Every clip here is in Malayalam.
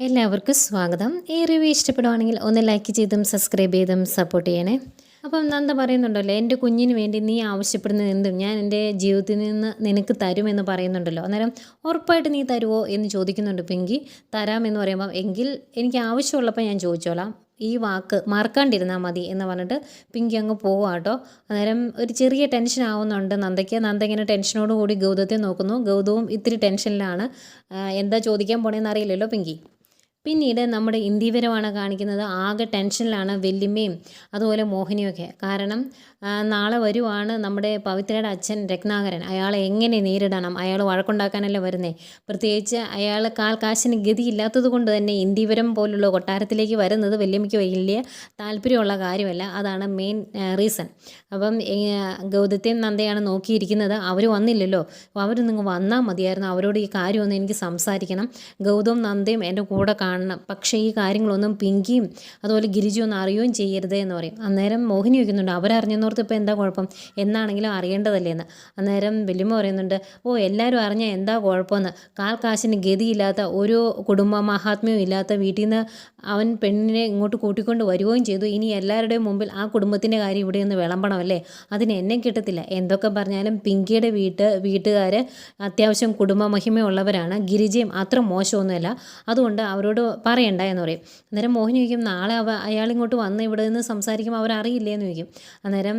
എല്ലാവർക്കും സ്വാഗതം. ഈ റിവ്യൂ ഇഷ്ടപ്പെടുവാണെങ്കിൽ ഒന്ന് ലൈക്ക് ചെയ്തും സബ്സ്ക്രൈബ് ചെയ്തും സപ്പോർട്ട് ചെയ്യണേ. അപ്പം നന്ദ പറയുന്നുണ്ടല്ലോ എന്റെ കുഞ്ഞിന് വേണ്ടി നീ ആവശ്യപ്പെടുന്നത് എന്തും ഞാൻ എന്റെ ജീവിതത്തിൽ നിന്ന് നിനക്ക് തരുമെന്ന് പറയുന്നുണ്ടല്ലോ. അന്നേരം ഉറപ്പായിട്ട് നീ തരുമോ എന്ന് ചോദിക്കുന്നുണ്ട് പെങ്കി. തരാമെന്ന് പറയുമ്പം എങ്കിൽ എനിക്ക് ആവശ്യമുള്ളപ്പോൾ ഞാൻ ചോദിച്ചോളാം. ഈ വാക്ക് മറക്കാണ്ടിരുന്നാൽ മതി എന്ന് പറഞ്ഞിട്ട് പിങ്കി അങ്ങ് പോവാട്ടോ അന്നേരം ഒരു ചെറിയ ടെൻഷൻ ആവുന്നുണ്ട് നന്ദയ്ക്ക്. നന്ദ ഇങ്ങനെ ടെൻഷനോടുകൂടി ഗൗതത്തെ നോക്കുന്നു. ഗൗതവും ഇത്തിരി ടെൻഷനിലാണ് എന്താ ചോദിക്കാൻ പോണേന്ന് അറിയില്ലല്ലോ പിങ്കി. പിന്നീട് നമ്മുടെ ഇന്ത്യവരമാണ് കാണിക്കുന്നത്. ആകെ ടെൻഷനിലാണ് വെല്ലിമ്മയും അതുപോലെ മോഹിനിയൊക്കെ. കാരണം നാളെ വരുവാണ് നമ്മുടെ പവിത്രയുടെ അച്ഛൻ രത്നാകരൻ. അയാളെ എങ്ങനെ നേരിടണം? അയാൾ വഴക്കുണ്ടാക്കാനല്ലേ വരുന്നേ? പ്രത്യേകിച്ച് അയാൾ കാൽ കാശിന് ഗതിയില്ലാത്തത് കൊണ്ട് തന്നെ ഇന്ത്യവരം പോലുള്ള കൊട്ടാരത്തിലേക്ക് വരുന്നത് വല്യമ്മയ്ക്ക് വലിയ താല്പര്യമുള്ള കാര്യമല്ല. അതാണ് മെയിൻ റീസൺ അപ്പം ഗൗതത്തെയും നന്ദയാണ് നോക്കിയിരിക്കുന്നത്. അവർ വന്നില്ലല്ലോ. അവർ നിങ്ങൾ വന്നാൽ മതിയായിരുന്നു. അവരോട് ഈ കാര്യമൊന്നും എനിക്ക് സംസാരിക്കണം. ഗൗതം നന്ദയും എന്റെ കൂടെ കാണണം. പക്ഷേ ഈ കാര്യങ്ങളൊന്നും പിങ്കിയും അതുപോലെ ഗിരിജയൊന്നും അറിയുകയും ചെയ്യരുത് എന്ന് പറയും. അന്നേരം മോഹിനി വയ്ക്കുന്നുണ്ട് അവരറിഞ്ഞെന്നോർത്ത് ഇപ്പോൾ എന്താ കുഴപ്പം? എന്നാണെങ്കിലും അറിയേണ്ടതല്ലേ എന്ന് അന്നേരം വലിയമ്മ പറയുന്നുണ്ട് ഓ എല്ലാവരും അറിഞ്ഞാൽ എന്താ കുഴപ്പമെന്ന്? കാൽ കാശിന് ഗതിയില്ലാത്ത ഒരു കുടുംബ മഹാത്മ്യവും ഇല്ലാത്ത വീട്ടിൽ നിന്ന് അവൻ പെണ്ണിനെ ഇങ്ങോട്ട് കൂട്ടിക്കൊണ്ട് വരികയും ചെയ്തു. ഇനി എല്ലാവരുടെയും മുമ്പിൽ ആ കുടുംബത്തിന്റെ കാര്യം ഇവിടെ ഒന്ന് വിളമ്പണമല്ലേ? അതിന് എന്നെ കിട്ടത്തില്ല. എന്തൊക്കെ പറഞ്ഞാലും പിങ്കിയുടെ വീട്ട് വീട്ടുകാർ അത്യാവശ്യം കുടുംബ മഹിമയുള്ളവരാണ് ഗിരിജയും അത്ര മോശമൊന്നുമല്ല. അതുകൊണ്ട് അവരോട് പറയണ്ട എന്ന് പറയും. അന്നേരം മോഹിനി ചോദിക്കും നാളെ അവ അയാൾ ഇങ്ങോട്ട് വന്ന് ഇവിടെ നിന്ന് സംസാരിക്കുമ്പോൾ അവരറിയില്ലേ എന്ന് ചോദിക്കും. അന്നേരം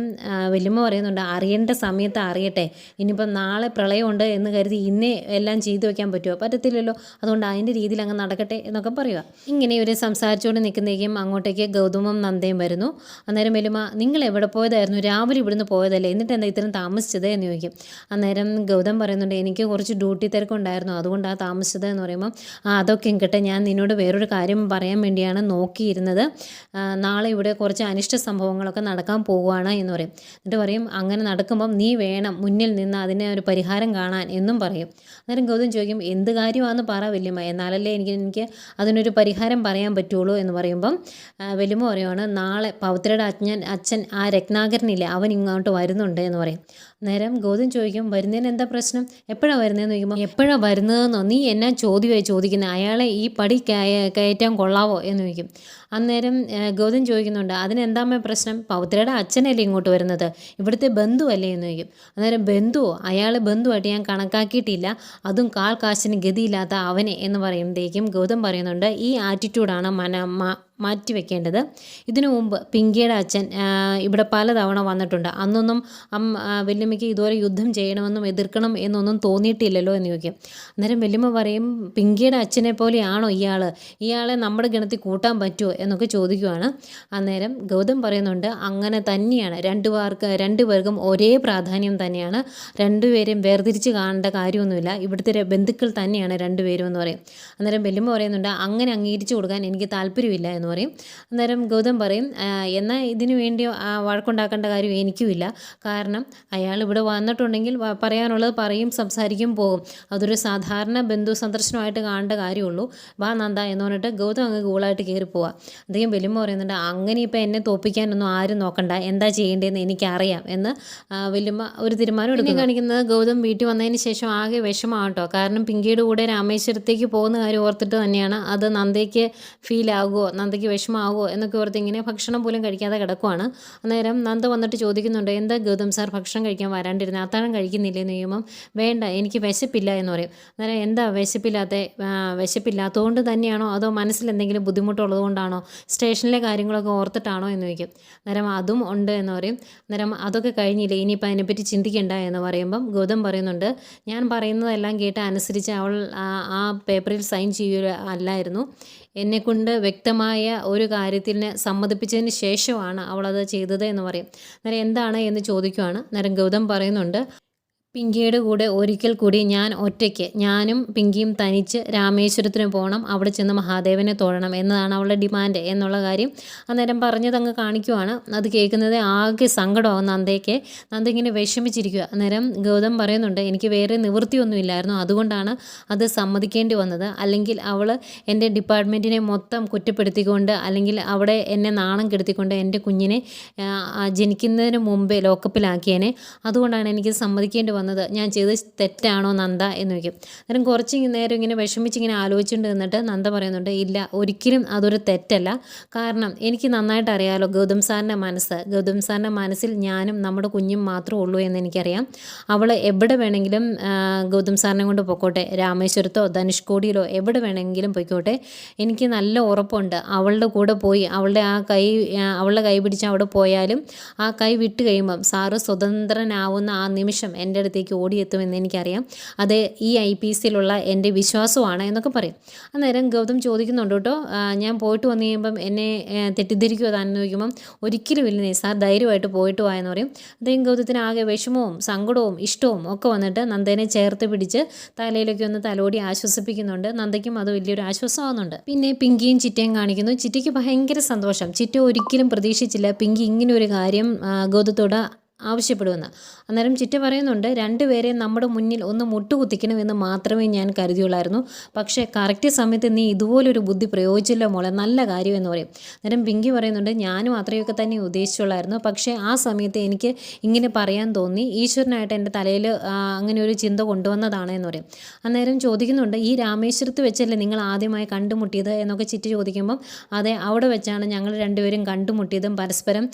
വല്യമ്മ പറയുന്നുണ്ട് അറിയേണ്ട സമയത്ത് അറിയട്ടെ. ഇനിയിപ്പം നാളെ പ്രളയമുണ്ട് എന്ന് കരുതി ഇന്നേ എല്ലാം ചെയ്തു വെക്കാൻ പറ്റുമോ പറ്റത്തില്ലല്ലോ. അതുകൊണ്ട് അതിന്റെ രീതിയിൽ അങ്ങ് നടക്കട്ടെ എന്നൊക്കെ പറയുക. ഇങ്ങനെ ഇവർ സംസാരിച്ചുകൊണ്ട് നിൽക്കുന്നേക്കും അങ്ങോട്ടേക്ക് ഗൗതമം നന്ദയും വരുന്നു. അന്നേരം വല്യമ്മ നിങ്ങൾ എവിടെ പോയതായിരുന്നു? രാവിലെ ഇവിടുന്ന് പോയതല്ലേ? എന്നിട്ട് എന്താ ഇത്രയും താമസിച്ചത്? എന്ന് ചോദിക്കും. അന്നേരം ഗൗതം പറയുന്നുണ്ട് എനിക്ക് കുറച്ച് ഡ്യൂട്ടി തിരക്കുണ്ടായിരുന്നു. അതുകൊണ്ടാണ് താമസിച്ചത് എന്ന് പറയുമ്പോൾ ആ അതൊക്കെ കിട്ടെ ഞാൻ നിന്നോട് വേറൊരു കാര്യം പറയാൻ വേണ്ടിയാണ് നോക്കിയിരുന്നത്. നാളെ ഇവിടെ കുറച്ച് അനിഷ്ട സംഭവങ്ങളൊക്കെ നടക്കാൻ പോവുകയാണ് എന്ന് പറയും. എന്നിട്ട് പറയും അങ്ങനെ നടക്കുമ്പം നീ വേണം മുന്നിൽ നിന്ന് അതിനെ ഒരു പരിഹാരം കാണാൻ എന്നും പറയും. അന്നേരം ഗൗതം ചോദിക്കും എന്ത് കാര്യമാണെന്ന് പറ വല്യമ്മ എന്നാലല്ലേ എനിക്ക് എനിക്ക് അതിനൊരു പരിഹാരം പറയാൻ പറ്റുള്ളൂ എന്ന് പറയുമ്പം വല്യമ്മ പറയുവാണ് നാളെ പവിത്രയുടെ അച്ഛൻ അച്ഛൻ ആ രത്നാകരനില്ലേ അവൻ ഇങ്ങോട്ട് വരുന്നുണ്ട് എന്ന് പറയും. നേരം ഗൗതം ചോദിക്കും വരുന്നതിന് എന്താ പ്രശ്നം? എപ്പോഴാണ് വരുന്നതെന്ന് ചോദിക്കുമ്പോൾ എപ്പോഴാണ് വരുന്നതെന്നോ? നീ എന്നാ ചോദ്യമായി ചോദിക്കുന്നത് അയാളെ ഈ പടി കയറ്റാൻ കൊള്ളാവോ എന്ന് ചോദിക്കും. അന്നേരം ഗൗതം ചോദിക്കുന്നുണ്ട് അതിനെന്താമേ പ്രശ്നം? പൗത്രയുടെ അച്ഛനല്ലേ ഇങ്ങോട്ട് വരുന്നത്? ഇവിടുത്തെ ബന്ധുവല്ലേ? എന്ന് ചോദിക്കും. അന്നേരം ബന്ധുവോ? അയാളെ ബന്ധുവായിട്ട് ഞാൻ കണക്കാക്കിയിട്ടില്ല. അതും കാൽ കാശിന് ഗതിയില്ലാത്ത അവനെ എന്ന് പറയുമ്പോഴേക്കും ഗൗതം പറയുന്നുണ്ട് ഈ ആറ്റിറ്റ്യൂഡാണ് മന മാറ്റിവെക്കേണ്ടത്. ഇതിനു മുമ്പ് പിങ്കിയുടെ അച്ഛൻ ഇവിടെ പലതവണ വന്നിട്ടുണ്ട്. അന്നൊന്നും അമ്മ വല്യമ്മയ്ക്ക് ഇതുപോലെ യുദ്ധം ചെയ്യണമെന്നും എതിർക്കണം എന്നൊന്നും തോന്നിയിട്ടില്ലല്ലോ എന്ന് ചോദിക്കും. അന്നേരം വല്യമ്മ പറയും പിങ്കിയുടെ അച്ഛനെ പോലെയാണോ ഇയാൾ ഇയാളെ നമ്മുടെ ഗണത്തിൽ കൂട്ടാൻ പറ്റുമോ എന്നൊക്കെ ചോദിക്കുവാണ്. അന്നേരം ഗൗതം പറയുന്നുണ്ട് അങ്ങനെ തന്നെയാണ്. രണ്ടു പേർക്ക് രണ്ടുപേർക്കും ഒരേ പ്രാധാന്യം തന്നെയാണ്. രണ്ടുപേരെയും വേർതിരിച്ച് കാണേണ്ട കാര്യമൊന്നുമില്ല. ഇവിടുത്തെ ബന്ധുക്കൾ തന്നെയാണ് രണ്ടുപേരും എന്ന് പറയും. അന്നേരം വല്യമ്മ പറയുന്നുണ്ട് അങ്ങനെ അംഗീകരിച്ചു കൊടുക്കാൻ എനിക്ക് താല്പര്യമില്ല എന്ന് പറയും. അന്നേരം ഗൗതം പറയും "ആ, എന്നാൽ ഇതിനു വേണ്ടി ആ, വഴക്കുണ്ടാക്കേണ്ട കാര്യം എനിക്കുമില്ല. കാരണം അയാൾ ഇവിടെ വന്നിട്ടുണ്ടെങ്കിൽ പറയാനുള്ളത് പറയും സംസാരിക്കും പോകും. അതൊരു സാധാരണ ബന്ധു സന്ദർശനമായിട്ട് കാണേണ്ട കാര്യമുള്ളൂ. വാ നന്ദ എന്ന് പറഞ്ഞിട്ട് ഗൗതം അങ്ങ് കൂളായിട്ട് കയറി പോവാം. അദ്ദേഹം വലിയമ്മ പറയുന്നുണ്ട് അങ്ങനെ ഇപ്പം എന്നെ തോപ്പിക്കാനൊന്നും ആരും നോക്കണ്ട. എന്താ ചെയ്യേണ്ടതെന്ന് എനിക്കറിയാം എന്ന് വലിയമ്മ ഒരു തീരുമാനം എടുക്കുന്നു. കാണിക്കുന്നത് ഗൗതം വീട്ടിൽ വന്നതിന് ശേഷം ആകെ വിഷമമാണ് കേട്ടോ കാരണം പിങ്കിയുടെ കൂടെ രാമേശ്വരത്തേക്ക് പോകുന്ന കാര്യം ഓർത്തിട്ട് തന്നെയാണ് അത് നന്ദയ്ക്ക് ഫീലാകുമോ ആകുമോ നന്ദയ്ക്ക് വിഷമാവോ എന്നൊക്കെ ഓർത്ത് ഇങ്ങനെ ഭക്ഷണം പോലും കഴിക്കാതെ കിടക്കുവാണ്. അന്നേരം നന്ദ വന്നിട്ട് ചോദിക്കുന്നുണ്ട് എന്താ ഗൗതം സാർ ഭക്ഷണം കഴിക്കാൻ വരാണ്ടിരുന്നത് അത്താഴം കഴിക്കുന്നില്ലേ ചോദിക്കുമ്പം വേണ്ട എനിക്ക് വിശപ്പില്ല എന്ന് പറയും. അന്നേരം എന്താ വിശപ്പില്ലാത്ത? വിശപ്പില്ലാത്തതുകൊണ്ട് തന്നെയാണോ? അതോ മനസ്സിൽ എന്തെങ്കിലും ബുദ്ധിമുട്ടുള്ളത് കൊണ്ടാണോ? സ്റ്റേഷനിലെ കാര്യങ്ങളൊക്കെ ഓർത്തിട്ടാണോ? എന്ന് ചോദിക്കും. അന്നേരം അതും ഉണ്ട് എന്ന് പറയും. അന്നേരം അതൊക്കെ കഴിഞ്ഞില്ലേ? ഇനിയിപ്പോൾ അതിനെപ്പറ്റി ചിന്തിക്കേണ്ട എന്ന് പറയുമ്പം ഗൗതം പറയുന്നുണ്ട്. ഞാൻ പറയുന്നതെല്ലാം കേട്ട് അനുസരിച്ച് അവൾ ആ പേപ്പറിൽ സൈൻ ചെയ്യുക അല്ലായിരുന്നു. എന്നെക്കൊണ്ട് വ്യക്തമായ ഒരു കാര്യത്തിന് സമ്മതിപ്പിച്ചതിന് ശേഷമാണ് അവളത് ചെയ്തത് എന്ന് പറയും. അന്നേരം എന്താണ് എന്ന് ചോദിക്കുവാണ്. അന്നേരം ഗൗതം പറയുന്നുണ്ട് പിങ്കിയുടെ കൂടെ ഒരിക്കൽ കൂടി ഞാൻ ഒറ്റയ്ക്ക് ഞാനും പിങ്കിയും തനിച്ച് രാമേശ്വരത്തിന് പോകണം അവിടെ ചെന്ന് മഹാദേവനെ തൊഴണം എന്നതാണ് അവളുടെ ഡിമാൻഡ് എന്നുള്ള കാര്യം അന്നേരം പറഞ്ഞത് അങ്ങ് കാണിക്കുവാണ്. അത് കേൾക്കുന്നത് ആകെ സങ്കടമാവും നന്ദയ്ക്ക്. നന്ദ ഇങ്ങനെ വിഷമിച്ചിരിക്കുക അന്നേരം ഗൗതം പറയുന്നുണ്ട് എനിക്ക് വേറെ നിവൃത്തിയൊന്നുമില്ലായിരുന്നു അതുകൊണ്ടാണ് അത് സമ്മതിക്കേണ്ടി വന്നത്. അല്ലെങ്കിൽ അവൾ എന്റെ ഡിപ്പാർട്ട്മെന്റിനെ മൊത്തം കുറ്റപ്പെടുത്തിക്കൊണ്ട് അല്ലെങ്കിൽ അവിടെ എന്നെ നാണം കെടുത്തിക്കൊണ്ട് എന്റെ കുഞ്ഞിനെ ജനിക്കുന്നതിന് മുമ്പേ ലോക്കപ്പിലാക്കിയേനെ. അതുകൊണ്ടാണ് എനിക്ക് സമ്മതിക്കേണ്ടി വന്നത്. വന്നത് ഞാൻ ചെയ്തത് തെറ്റാണോ നന്ദ എന്ന് ചോദിക്കും. അന്നേരം കുറച്ച് നേരം ഇങ്ങനെ വിഷമിച്ചിങ്ങനെ ആലോചിച്ചുകൊണ്ട് നിന്നിട്ട് നന്ദ പറയുന്നുണ്ട് ഇല്ല ഒരിക്കലും അതൊരു തെറ്റല്ല. കാരണം എനിക്ക് നന്നായിട്ട് അറിയാമല്ലോ ഗൗതം സാറിന്റെ മനസ്സ്. ഗൗതം സാറിന്റെ മനസ്സിൽ ഞാനും നമ്മുടെ കുഞ്ഞും മാത്രമേ ഉള്ളൂ എന്ന് എനിക്കറിയാം. അവൾ എവിടെ വേണമെങ്കിലും ഗൗതം സാറിനെ കൊണ്ട് പൊക്കോട്ടെ. രാമേശ്വരത്തോ ധനുഷ്കോടിയിലോ എവിടെ വേണമെങ്കിലും പൊയ്ക്കോട്ടെ. എനിക്ക് നല്ല ഉറപ്പുണ്ട്. അവളുടെ കൂടെ പോയി അവളുടെ ആ കൈ അവളുടെ കൈ പിടിച്ച് അവിടെ പോയാലും ആ കൈ വിട്ട് കഴിയുമ്പം സാറ് സ്വതന്ത്രനാവുന്ന ആ നിമിഷം എന്റെ അടുത്തേക്ക് ഓടിയെത്തുമെന്ന് എനിക്കറിയാം. അത് ഈ ഐ പി സിയിലുള്ള എന്റെ വിശ്വാസമാണ് എന്നൊക്കെ പറയും. അന്നേരം ഗൗതം ചോദിക്കുന്നുണ്ട് കേട്ടോ ഞാൻ പോയിട്ട് വന്നു കഴിയുമ്പം എന്നെ തെറ്റിദ്ധരിക്കുമോ താൻ ചോദിക്കുമ്പം ഒരിക്കലും ഇല്ല സാർ ധൈര്യമായിട്ട് പോയിട്ട് വായെന്ന് എന്ന് പറയും. അദ്ദേഹം ഗൗതത്തിന് ആകെ വിഷമവും സങ്കടവും ഇഷ്ടവും ഒക്കെ വന്നിട്ട് നന്ദനെ ചേർത്ത് പിടിച്ച് തലയിലൊക്കെ ഒന്ന് തലോടി ആശ്വസിപ്പിക്കുന്നുണ്ട്. നന്ദയ്ക്കും അത് വലിയൊരു ആശ്വാസമാകുന്നുണ്ട് പിന്നെ പിങ്കിയും ചിറ്റയും കാണിക്കുന്നു. ചിറ്റയ്ക്ക് ഭയങ്കര സന്തോഷം. ചിറ്റ ഒരിക്കലും പ്രതീക്ഷിച്ചില്ല പിങ്കി ഇങ്ങനെ ഒരു കാര്യം ഗൗതത്തോട് ആവശ്യപ്പെടുമെന്ന്. അന്നേരം ചിറ്റ പറയുന്നുണ്ട് രണ്ടുപേരെയും നമ്മുടെ മുന്നിൽ ഒന്ന് മുട്ടുകുത്തിക്കണമെന്ന് മാത്രമേ ഞാൻ കരുതിയുള്ളായിരുന്നു. പക്ഷേ കറക്റ്റ് സമയത്ത് നീ ഇതുപോലൊരു ബുദ്ധി പ്രയോഗിച്ചില്ല മോളെ നല്ല കാര്യം എന്ന് പറയും. അന്നേരം പിങ്കി പറയുന്നുണ്ട് ഞാനും അത്രയൊക്കെ തന്നെ ഉദ്ദേശിച്ചുള്ളായിരുന്നു. പക്ഷേ ആ സമയത്ത് എനിക്ക് ഇങ്ങനെ പറയാൻ തോന്നി. ഈശ്വരനായിട്ട് എന്റെ തലയിൽ അങ്ങനെ ഒരു ചിന്ത കൊണ്ടുവന്നതാണ് എന്ന് പറയും. അന്നേരം ചോദിക്കുന്നുണ്ട് ഈ രാമേശ്വരത്ത് വെച്ചല്ലേ നിങ്ങൾ ആദ്യമായി കണ്ടുമുട്ടിയത്? എന്നൊക്കെ ചിറ്റ് ചോദിക്കുമ്പം അതെ അവിടെ വെച്ചാണ് ഞങ്ങൾ രണ്ടുപേരും കണ്ടുമുട്ടിയതും പരസ്പരം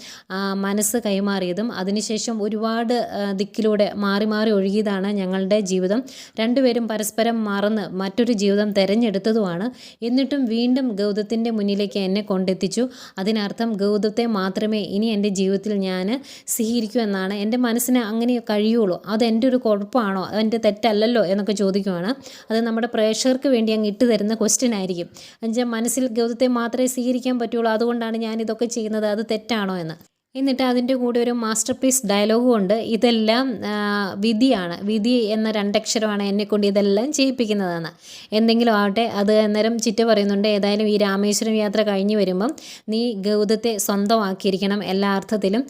മനസ്സ് കൈമാറിയതും. അതിനുശേഷം ഒരുപാട് ദിക്കിലൂടെ മാറി മാറി ഒഴുകിയതാണ് ഞങ്ങളുടെ ജീവിതം. രണ്ടുപേരും പരസ്പരം മറന്ന് മറ്റൊരു ജീവിതം തെരഞ്ഞെടുത്തതുമാണ്. എന്നിട്ടും വീണ്ടും ഗൗതത്തിന്റെ മുന്നിലേക്ക് എന്നെ കൊണ്ടെത്തിച്ചു. അതിനർത്ഥം ഗൗതത്തെ മാത്രമേ ഇനി എന്റെ ജീവിതത്തിൽ ഞാൻ സ്വീകരിക്കൂ എന്നാണ്. എന്റെ മനസ്സിന് അങ്ങനെ കഴിയുള്ളൂ. അത് എന്റെ ഒരു കുഴപ്പമാണോ? എന്റെ തെറ്റല്ലല്ലോ എന്നൊക്കെ ചോദിക്കുവാണ്. അത് നമ്മുടെ പ്രേക്ഷകർക്ക് വേണ്ടി അങ്ങ് ഇട്ട് തരുന്ന ക്വസ്റ്റ്യൻ ആയിരിക്കും. എന്നുവെച്ചാൽ മനസ്സിൽ ഗൗതത്തെ മാത്രമേ സ്വീകരിക്കാൻ പറ്റുള്ളൂ. അതുകൊണ്ടാണ് ഞാൻ ഇതൊക്കെ ചെയ്യുന്നത്. അത് തെറ്റാണോ എന്ന്. എന്നിട്ട് അതിന്റെ കൂടെ ഒരു മാസ്റ്റർ പീസ് ഡയലോഗും ഉണ്ട്. ഇതെല്ലാം വിധിയാണ്. വിധി എന്ന രണ്ടക്ഷരമാണ് എന്നെക്കൊണ്ട് ഇതെല്ലാം ചെയ്യിപ്പിക്കുന്നതെന്ന്. എന്തെങ്കിലും ആവട്ടെ അത് അന്നേരം ചിറ്റ പറയുന്നുണ്ട് ഏതായാലും ഈ രാമേശ്വരം യാത്ര കഴിഞ്ഞ് വരുമ്പം നീ ഗൗതത്തെ സ്വന്തമാക്കിയിരിക്കണം എല്ലാ അർത്ഥത്തിലും.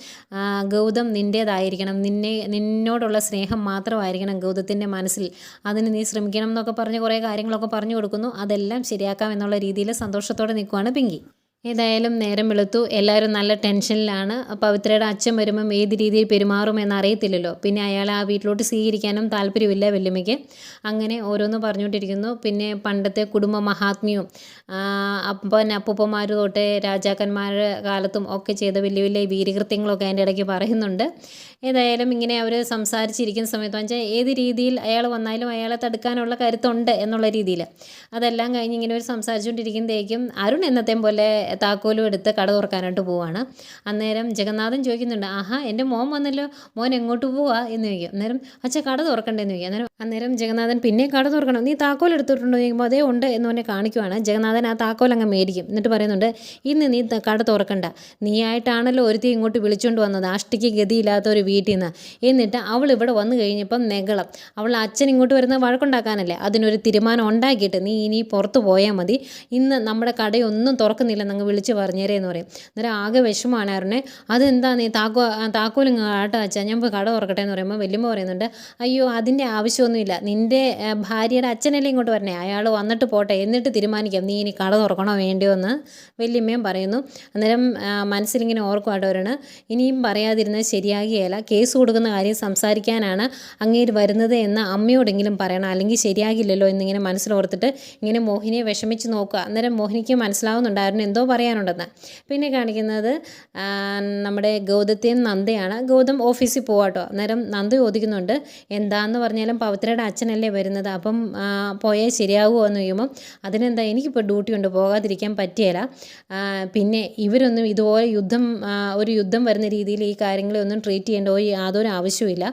ഗൗതം നിന്റേതായിരിക്കണം നിന്നെ നിന്നോടുള്ള സ്നേഹം മാത്രമായിരിക്കണം ഗൗതത്തിന്റെ മനസ്സിൽ. അതിന് നീ ശ്രമിക്കണം എന്നൊക്കെ പറഞ്ഞ് കുറേ കാര്യങ്ങളൊക്കെ പറഞ്ഞു കൊടുക്കുന്നു. അതെല്ലാം ശരിയാക്കാം എന്നുള്ള രീതിയിൽ സന്തോഷത്തോടെ നിൽക്കുവാണ് പിങ്കി. ഏതായാലും നേരം വെളുത്തു. എല്ലാവരും നല്ല ടെൻഷനിലാണ്. പവിത്രയുടെ അച്ഛൻ വരുമ്പം ഏത് രീതിയിൽ പെരുമാറുമെന്ന് അറിയത്തില്ലല്ലോ. പിന്നെ അയാൾ ആ വീട്ടിലോട്ട് സ്വീകരിക്കാനും താല്പര്യമില്ല വല്യമ്മയ്ക്ക് അങ്ങനെ ഓരോന്ന് പറഞ്ഞുകൊണ്ടിരിക്കുന്നു. പിന്നെ പണ്ടത്തെ കുടുംബ മഹാത്മ്യവും അപ്പൻ അപ്പൂപ്പന്മാർ തൊട്ട് രാജാക്കന്മാരുടെ കാലത്തും ഒക്കെ ചെയ്ത വലിയ വലിയ വീരകൃത്യങ്ങളൊക്കെ അതിന്റെ ഇടയ്ക്ക് പറയുന്നുണ്ട്. ഏതായാലും ഇങ്ങനെ അവർ സംസാരിച്ചിരിക്കുന്ന സമയത്ത് വെച്ചാൽ ഏത് രീതിയിൽ അയാൾ വന്നാലും അയാളെ തടുക്കാനുള്ള കരുത്തുണ്ട് എന്നുള്ള രീതിയിൽ. അതെല്ലാം കഴിഞ്ഞ് ഇങ്ങനെ ഒരു സംസാരിച്ചുകൊണ്ടിരിക്കുമ്പോഴേക്കും അരുൺ എന്നത്തെ പോലെ താക്കോലും എടുത്ത് കട തുറക്കാനായിട്ട് പോവാണ്. അന്നേരം ജഗന്നാഥൻ ചോദിക്കുന്നുണ്ട് ആഹാ എന്റെ മോൻ വന്നല്ലോ. മോൻ എങ്ങോട്ട് പോവാ? എന്ന് ചോദിക്കും. അന്നേരം അച്ഛ കട തുറക്കണ്ടെന്ന് ചോദിക്കും. അന്നേരം അന്നേരം ജഗന്നാഥൻ പിന്നെ കട തുറക്കണം. നീ താക്കോൽ എടുത്തിട്ടുണ്ടോ? ചോദിക്കുമ്പോൾ അതേ ഉണ്ട് എന്ന് പറഞ്ഞ് കാണിക്കുവാണ്. ജഗന്നാഥൻ ആ താക്കോൽ അങ്ങ് മേടിക്കും. എന്നിട്ട് പറയുന്നുണ്ട് ഇന്ന് നീ കട തുറക്കണ്ട. നീ ആയിട്ടാണല്ലോ ഒരുത്തി ഇങ്ങോട്ട് വിളിച്ചുകൊണ്ട് വന്നത്. അഷ്ടിക്ക് ഗതിയില്ലാത്ത ഒരു വീട്ടിൽ നിന്ന്. എന്നിട്ട് അവൾ ഇവിടെ വന്നു കഴിഞ്ഞപ്പം നെഗളം അവൾ അച്ഛൻ ഇങ്ങോട്ട് വരുന്നത് വഴക്കുണ്ടാക്കാനല്ലേ അതിനൊരു തീരുമാനം ഉണ്ടാക്കിയിട്ട് നീ ഇനി പുറത്ത് പോയാൽ മതി. ഇന്ന് നമ്മുടെ കടയൊന്നും തുറക്കുന്നില്ലെന്ന് അങ്ങ് വിളിച്ച് പറഞ്ഞേരേ എന്ന് പറയും. അന്നേരം ആകെ വിഷമമാണ് അരുണെ. അതെന്താ നീ താക്കോ താക്കോലും ആട്ടാ അച്ഛാ ഞാൻ കട തുറക്കട്ടെ എന്ന് പറയുമ്പോൾ വല്യമ്മ പറയുന്നുണ്ട് അയ്യോ അതിന്റെ ആവശ്യമൊന്നുമില്ല. നിന്റെ ഭാര്യയുടെ അച്ഛനല്ലേ ഇങ്ങോട്ട് വരണേ? അയാൾ വന്നിട്ട് പോട്ടെ എന്നിട്ട് തീരുമാനിക്കാം. നീ ഇനി കട തുറക്കണോ വേണ്ടിയോ എന്ന് വല്യമ്മയും പറയുന്നു. അന്നേരം മനസ്സിലിങ്ങനെ ഓർക്കുവാട്ടോ അവരാണ് ഇനിയും പറയാതിരുന്നത് ശരിയാകുകയില്ല. കേസ് കൊടുക്കുന്ന കാര്യം സംസാരിക്കാനാണ് അങ്ങേര് വരുന്നത് എന്ന് അമ്മയോടെങ്കിലും പറയണം. അല്ലെങ്കിൽ ശരിയാകില്ലല്ലോ എന്നിങ്ങനെ മനസ്സിലോർത്തിട്ട് ഇങ്ങനെ മോഹിനിയെ വിഷമിച്ച് നോക്കുക. അന്നേരം മോഹിനിക്ക് മനസ്സിലാവുന്നുണ്ടായിരുന്നു എന്തോ പറയാനുണ്ടെന്ന്. പിന്നെ കാണിക്കുന്നത് നമ്മുടെ ഗൗതത്തെയും നന്ദയാണ്. ഗൗതം ഓഫീസിൽ പോവാട്ടോ അന്നേരം നന്ദ ചോദിക്കുന്നുണ്ട് എന്താന്ന് പറഞ്ഞാലും പവിത്രയുടെ അച്ഛനല്ലേ വരുന്നത്? അപ്പം പോയാൽ ശരിയാകുമോ എന്ന് ചോദിക്കുമ്പം അതിനെന്താ? എനിക്കിപ്പോൾ ഡ്യൂട്ടി ഉണ്ട് പോകാതിരിക്കാൻ പറ്റിയല്ല പിന്നെ ഇവരൊന്നും ഇതുപോലെ യുദ്ധം ഒരു യുദ്ധം വരുന്ന രീതിയിൽ ഈ കാര്യങ്ങളെ ഒന്നും ട്രീറ്റ് ചെയ്യേണ്ട ഒരു യാതൊരു ആവശ്യമില്ല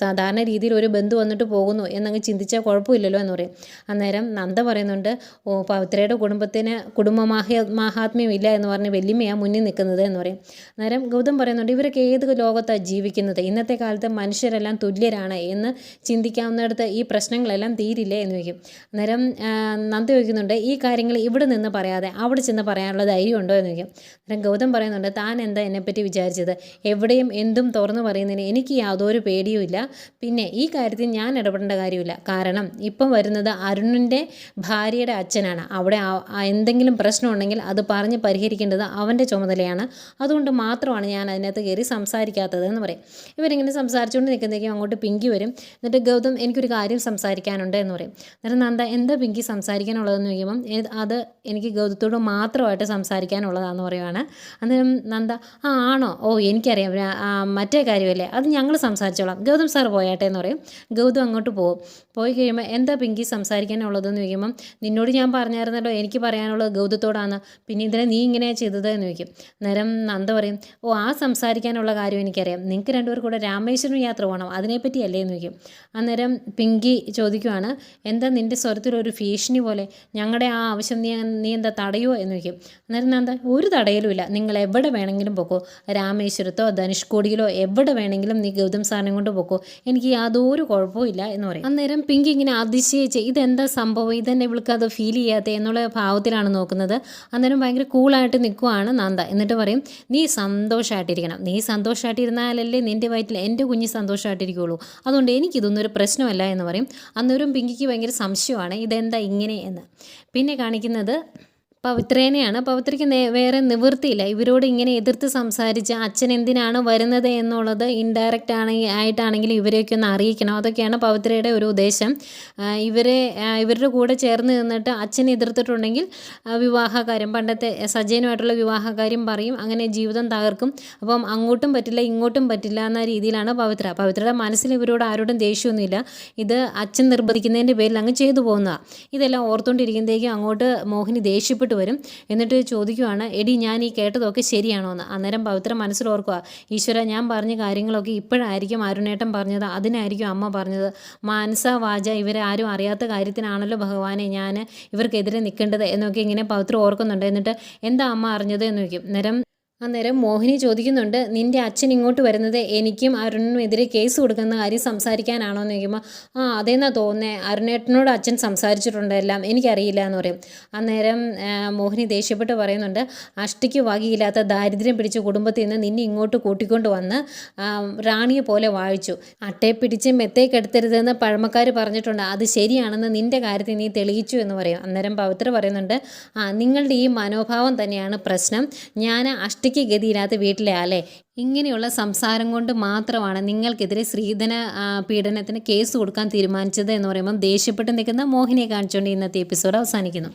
സാധാരണ രീതിയിൽ ഒരു ബന്ധു വന്നിട്ട് പോകുന്നു എന്നങ്ങ് ചിന്തിച്ചാൽ കുഴപ്പമില്ലല്ലോ എന്ന് പറയും. അന്നേരം നന്ദ പറയുന്നുണ്ട് ഓ പവിത്രയുടെ കുടുംബത്തിന് കുടുംബ മാഹ്യ മാഹാത്മ്യം ഇല്ല എന്ന് പറഞ്ഞ് വല്യമ്മയാണ് മുന്നിൽ നിൽക്കുന്നത് എന്ന് പറയും. അന്നേരം ഗൗതം പറയുന്നുണ്ട് ഇവരൊക്കെ ഏത് ലോകത്താണ് ജീവിക്കുന്നത്? ഇന്നത്തെ കാലത്ത് മനുഷ്യരെല്ലാം തുല്യരാണ് എന്ന് ചിന്തിക്കാവുന്നിടത്ത് ഈ പ്രശ്നങ്ങളെല്ലാം തീരില്ലേ? എന്ന് ചോദിക്കും. അന്നേരം നന്ദി ചോദിക്കുന്നുണ്ട് ഈ കാര്യങ്ങൾ ഇവിടെ നിന്ന് പറയാതെ അവിടെ ചെന്ന് പറയാനുള്ള ധൈര്യം ഉണ്ടോ? എന്ന് ചോദിക്കും. അന്നേരം ഗൗതം പറയുന്നുണ്ട് താൻ എന്താ എന്നെപ്പറ്റി വിചാരിച്ചത്? എവിടെയും എന്തും തുറന്നു പറയുന്നതിന് എനിക്ക് യാതൊരു പേടിയുമില്ല പിന്നെ ഈ കാര്യത്തിൽ ഞാൻ ഇടപെടേണ്ട കാര്യമില്ല. കാരണം ഇപ്പം വരുന്നത് അരുണിന്റെ ഭാര്യയുടെ അച്ഛനാണ്. അവിടെ എന്തെങ്കിലും പ്രശ്നമുണ്ടെങ്കിൽ അത് പറഞ്ഞ് പരിഹരിക്കേണ്ടത് അവന്റെ ചുമതലയാണ്. അതുകൊണ്ട് മാത്രമാണ് ഞാൻ അതിനകത്ത് കയറി സംസാരിക്കാത്തത് എന്ന് പറയും. ഇവരിങ്ങനെ സംസാരിച്ചുകൊണ്ട് നിൽക്കുന്നതേക്കും അങ്ങോട്ട് പിങ്കി വരും. എന്നിട്ട് ഗൗതം എനിക്കൊരു കാര്യം സംസാരിക്കാനുണ്ട് എന്ന് പറയും. എന്നിട്ട് നന്ദ എന്താ പിങ്കി സംസാരിക്കാനുള്ളതെന്ന് ചോദിക്കുമ്പം "ഏ- അത് എനിക്ക് ഗൗതത്തോട് മാത്രമായിട്ട് സംസാരിക്കാനുള്ളതാണെന്ന് പറയുവാണ്. അന്നേരം നന്ദ ആ ആണോ? ഓ എനിക്കറിയാം. മറ്റേ കാര്യമല്ലേ? അത് ഞങ്ങൾ സംസാരിച്ചോളാം. ഗൗതം സാർ പോയാട്ടെ എന്ന് പറയും. ഗൗതം അങ്ങോട്ട് പോകും. പോയി കഴിയുമ്പോൾ എന്താ പിങ്കി സംസാരിക്കാനുള്ളതെന്ന് ചോദിക്കുമ്പം നിന്നോട് ഞാൻ പറഞ്ഞായിരുന്നല്ലോ എനിക്ക് പറയാനുള്ളത് ഗൗതത്തോടാണ് പിന്നെ ഇതിനെ നീ ഇങ്ങനെയാ ചെയ്തത് എന്ന് ചോദിക്കും. നേരം നന്ദ പറയും ഓ ആ സംസാരിക്കാനുള്ള കാര്യം എനിക്കറിയാം. നിങ്ങൾക്ക് രണ്ടുപേർ കൂടെ രാമേശ്വരം യാത്ര പോകണം. അതിനെപ്പറ്റി എന്ന് ചോദിക്കും. അന്നേരം പിങ്കി ചോദിക്കുവാണ് എന്താ നിന്റെ സ്വരത്തിലൊരു ഭീഷണി പോലെ? ഞങ്ങളുടെ ആ ആവശ്യം നീ നീ എന്താ തടയുമോ എന്ന് ചോദിക്കും. അന്നേരം നന്ദ ഒരു തടയലുമില്ല നിങ്ങൾ എവിടെ വേണമെങ്കിലും പൊക്കോ. രാമേശ്വരത്തോ ധനുഷ്കോടിയിലോ എവിടെ വേണമെങ്കിലും നീ ഗൗതം സാറിനെ കൊണ്ട് പൊക്കോ. എനിക്ക് യാതൊരു കുഴപ്പവും ഇല്ല എന്ന് പറയും. അന്നേരം പിങ്കി ഇങ്ങനെ അതിശയിച്ച് ഇതെന്താ സംഭവം? ഇതെന്നെ ഇവൾക്ക് അത് ഫീൽ ചെയ്യാത്ത? എന്നുള്ള ഭാവത്തിലാണ് നോക്കുന്നത്. അന്നേരം ഭയങ്കര കൂളായിട്ട് നിൽക്കുവാണ് നന്ദ. എന്നിട്ട് പറയും നീ സന്തോഷമായിട്ടിരിക്കണം നീ സന്തോഷമായിട്ടിരുന്നാലല്ലേ നിന്റെ വയറ്റിൽ എന്റെ കുഞ്ഞ് സന്തോഷമായിട്ടിരിക്കുകയുള്ളൂ അതുകൊണ്ട് എനിക്കിതൊന്നും ഒരു പ്രശ്നമല്ല എന്ന് പറയും. അന്നേരം പിങ്കിക്ക് ഭയങ്കര സംശയമാണ് ഇതെന്താ ഇങ്ങനെ? എന്ന്. പിന്നെ കാണിക്കുന്നത് പവിത്രേനെയാണ്. പവിത്രയ്ക്ക് വേറെ നിവൃത്തിയില്ല. ഇവരോട് ഇങ്ങനെ എതിർത്ത് സംസാരിച്ച് അച്ഛൻ എന്തിനാണ് വരുന്നത് എന്നുള്ളത് ഇൻഡയറക്റ്റ് ആണെങ്കിൽ ആയിട്ടാണെങ്കിലും ഇവരെയൊക്കെ ഒന്ന് അറിയിക്കണം. അതൊക്കെയാണ് പവിത്രയുടെ ഒരു ഉദ്ദേശം. ഇവരെ ഇവരുടെ കൂടെ ചേർന്ന് നിന്നിട്ട് അച്ഛനെ എതിർത്തിട്ടുണ്ടെങ്കിൽ വിവാഹകാര്യം പണ്ടത്തെ സജയനുമായിട്ടുള്ള വിവാഹകാര്യം പറയും. അങ്ങനെ ജീവിതം തകർക്കും. അപ്പം അങ്ങോട്ടും പറ്റില്ല ഇങ്ങോട്ടും പറ്റില്ല എന്ന രീതിയിലാണ് പവിത്ര. പവിത്രയുടെ മനസ്സിൽ ഇവരോട് ആരോടും ദേഷ്യമൊന്നുമില്ല. ഇത് അച്ഛൻ നിർബന്ധിക്കുന്നതിന്റെ പേരിൽ അങ്ങ് ചെയ്തു പോകുന്നതാണ് ഇതെല്ലാം ഓർത്തുകൊണ്ടിരിക്കുമ്പോഴേക്കും അങ്ങോട്ട് മോഹിനി ദേഷ്യപ്പെട്ട് വരും. എന്നിട്ട് ചോദിക്കുവാണ് എടി ഞാൻ ഈ കേട്ടതൊക്കെ ശരിയാണോ എന്ന് അന്നേരം പവിത്ര മനസ്സിൽ ഓർക്കുക ഈശ്വര ഞാൻ പറഞ്ഞ കാര്യങ്ങളൊക്കെ ഇപ്പോഴായിരിക്കും അരുണേട്ടൻ പറഞ്ഞത് അതിനായിരിക്കും അമ്മ പറഞ്ഞത്. മാനസ വാച ഇവരെ ആരും അറിയാത്ത കാര്യത്തിനാണല്ലോ ഭഗവാനെ ഞാൻ ഇവർക്കെതിരെ നിൽക്കേണ്ടത് എന്നൊക്കെ ഇങ്ങനെ പവിത്ര ഓർക്കുന്നുണ്ട്. എന്നിട്ട് എന്താ അമ്മ അറിഞ്ഞത്? എന്ന് ചോദിക്കും. അന്നേരം അന്നേരം മോഹിനി ചോദിക്കുന്നുണ്ട് നിന്റെ അച്ഛൻ ഇങ്ങോട്ട് വരുന്നത് എനിക്കും അരുണിനും എതിരെ കേസ് കൊടുക്കുന്ന കാര്യം സംസാരിക്കാനാണോ? എന്ന് ചോദിക്കുമ്പോൾ ആ അതേന്നാ തോന്നുന്നേ? അരുണേട്ടനോട് അച്ഛൻ സംസാരിച്ചിട്ടുണ്ട് എല്ലാം എനിക്കറിയില്ല എന്ന് പറയും. അന്നേരം മോഹിനി ദേഷ്യപ്പെട്ട് പറയുന്നുണ്ട് അഷ്ടിക്ക് വകയില്ലാത്ത ദാരിദ്ര്യം പിടിച്ച കുടുംബത്തിൽ നിന്ന് നിന്നെ ഇങ്ങോട്ട് കൂട്ടിക്കൊണ്ട് വന്ന് റാണിയെ പോലെ വാഴിച്ചു. അട്ടയെ പിടിച്ച് മെത്തേക്കെടുത്തരുതെന്ന് പഴമക്കാർ പറഞ്ഞിട്ടുണ്ട്. അത് ശരിയാണെന്ന് നിന്റെ കാര്യത്തിൽ നീ തെളിയിച്ചു എന്ന് പറയും. അന്നേരം പവിത്ര പറയുന്നുണ്ട് ആ നിങ്ങളുടെ ഈ മനോഭാവം തന്നെയാണ് പ്രശ്നം. ഞാൻ അഷ്ടിക്ക് ഗതിയില്ലാത്ത വീട്ടിലെ ആളെ ഇങ്ങനെയുള്ള സംസാരം കൊണ്ട് മാത്രമാണ് നിങ്ങൾക്കെതിരെ സ്ത്രീധന പീഡനത്തിന് കേസ് കൊടുക്കാൻ തീരുമാനിച്ചത് എന്ന് പറയുമ്പം ദേഷ്യപ്പെട്ട് നിൽക്കുന്ന മോഹിനിയെ കാണിച്ചുകൊണ്ട് ഇന്നത്തെ എപ്പിസോഡ് അവസാനിക്കുന്നു.